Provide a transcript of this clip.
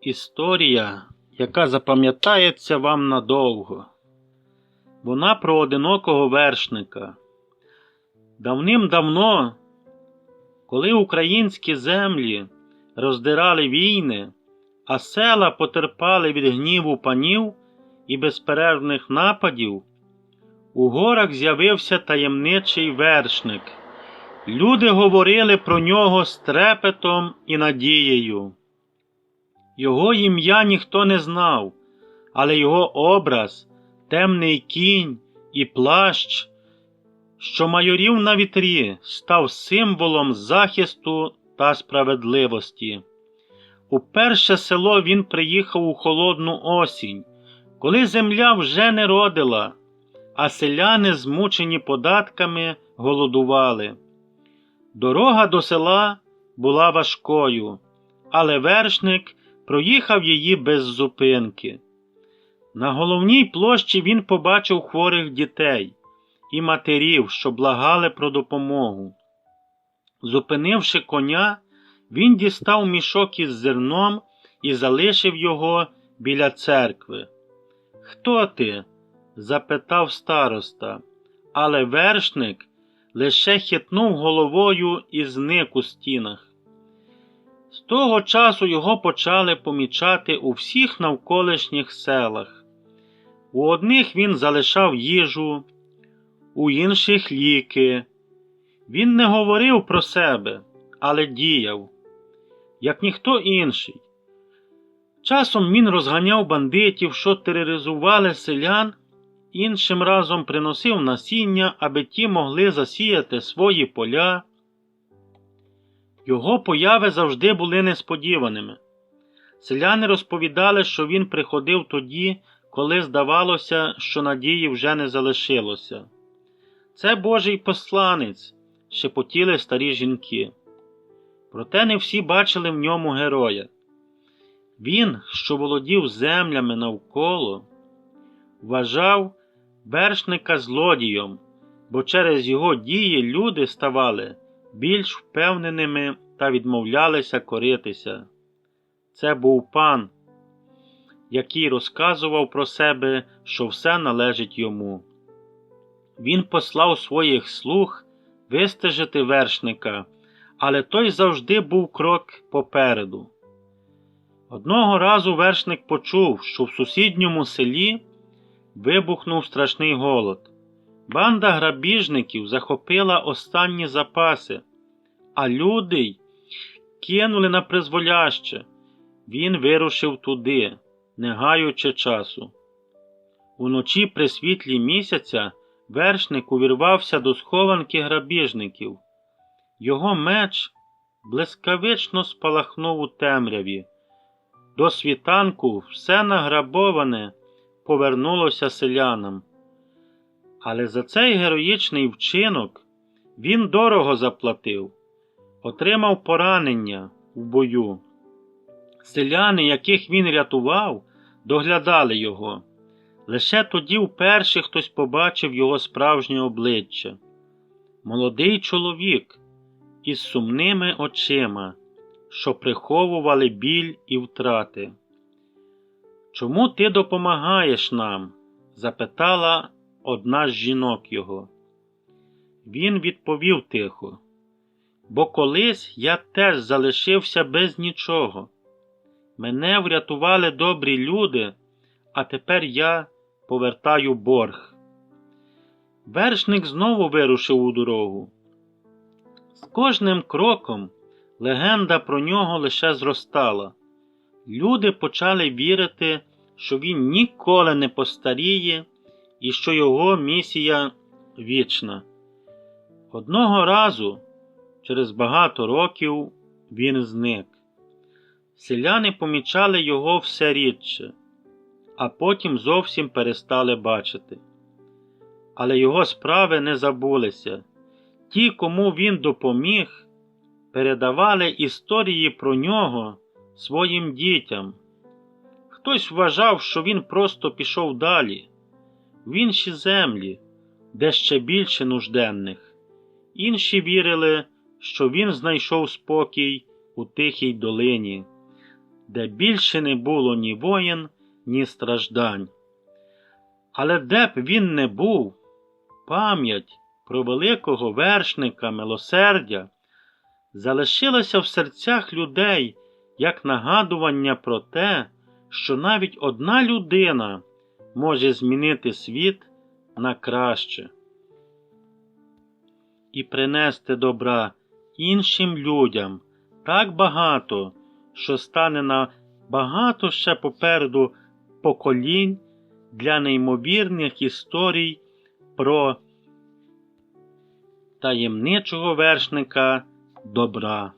Історія, яка запам'ятається вам надовго. Вона про одинокого вершника. Давним-давно, коли українські землі роздирали війни, а села потерпали від гніву панів і безперервних нападів, у горах з'явився таємничий вершник. Люди говорили про нього з трепетом і надією. Його ім'я ніхто не знав, але його образ, темний кінь і плащ, що майорів на вітрі, став символом захисту та справедливості. У перше село він приїхав у холодну осінь, коли земля вже не родила, а селяни, змучені податками, голодували. Дорога до села була важкою, але вершник проїхав її без зупинки. На головній площі він побачив хворих дітей і матерів, що благали про допомогу. Зупинивши коня, він дістав мішок із зерном і залишив його біля церкви. Хто ти? запитав староста, але вершник лише хитнув головою і зник у стінах. З того часу його почали помічати у всіх навколишніх селах. У одних він залишав їжу, у інших ліки. Він не говорив про себе, але діяв, як ніхто інший. Часом він розганяв бандитів, що тероризували селян, іншим разом приносив насіння, аби ті могли засіяти свої поля. Його появи завжди були несподіваними. Селяни розповідали, що він приходив тоді, коли здавалося, що надії вже не залишилося. Це Божий посланець, шепотіли старі жінки. Проте не всі бачили в ньому героя. Він, що володів землями навколо, вважав вершника злодієм, бо через його дії люди ставали більш впевненими та відмовлялися коритися. Це був пан, який розказував про себе, що все належить йому. Він послав своїх слуг вистежити вершника, але той завжди був крок попереду. Одного разу вершник почув, що в сусідньому селі вибухнув страшний голод. Банда грабіжників захопила останні запаси, а люди кинули на призволяще. Він вирушив туди, не гаючи часу. Уночі при світлі місяця вершник увірвався до схованки грабіжників. Його меч блискавично спалахнув у темряві. До світанку все награбоване повернулося селянам. Але за цей героїчний вчинок він дорого заплатив, отримав поранення в бою. Селяни, яких він рятував, доглядали його. Лише тоді вперше хтось побачив його справжнє обличчя. Молодий чоловік із сумними очима, що приховували біль і втрати. Чому ти допомагаєш нам? запитала одна з жінок його. Він відповів тихо, бо колись я теж залишився без нічого. Мене врятували добрі люди, а тепер я повертаю борг. Вершник знову вирушив у дорогу. З кожним кроком легенда про нього лише зростала. Люди почали вірити, що він ніколи не постаріє і що його місія вічна. Одного разу, через багато років, він зник. Селяни помічали його все рідше, а потім зовсім перестали бачити. Але його справи не забулися. Ті, кому він допоміг, передавали історії про нього своїм дітям. Хтось вважав, що він просто пішов далі, в інші землі, де ще більше нужденних. Інші вірили, що він знайшов спокій у тихій долині, де більше не було ні воєн, ні страждань. Але де б він не був, пам'ять про великого вершника милосердя залишилася в серцях людей як нагадування про те, що навіть одна людина може змінити світ на краще і принести добра іншим людям так багато, що стане на багато ще попереду поколінь для неймовірних історій про таємничого вершника добра.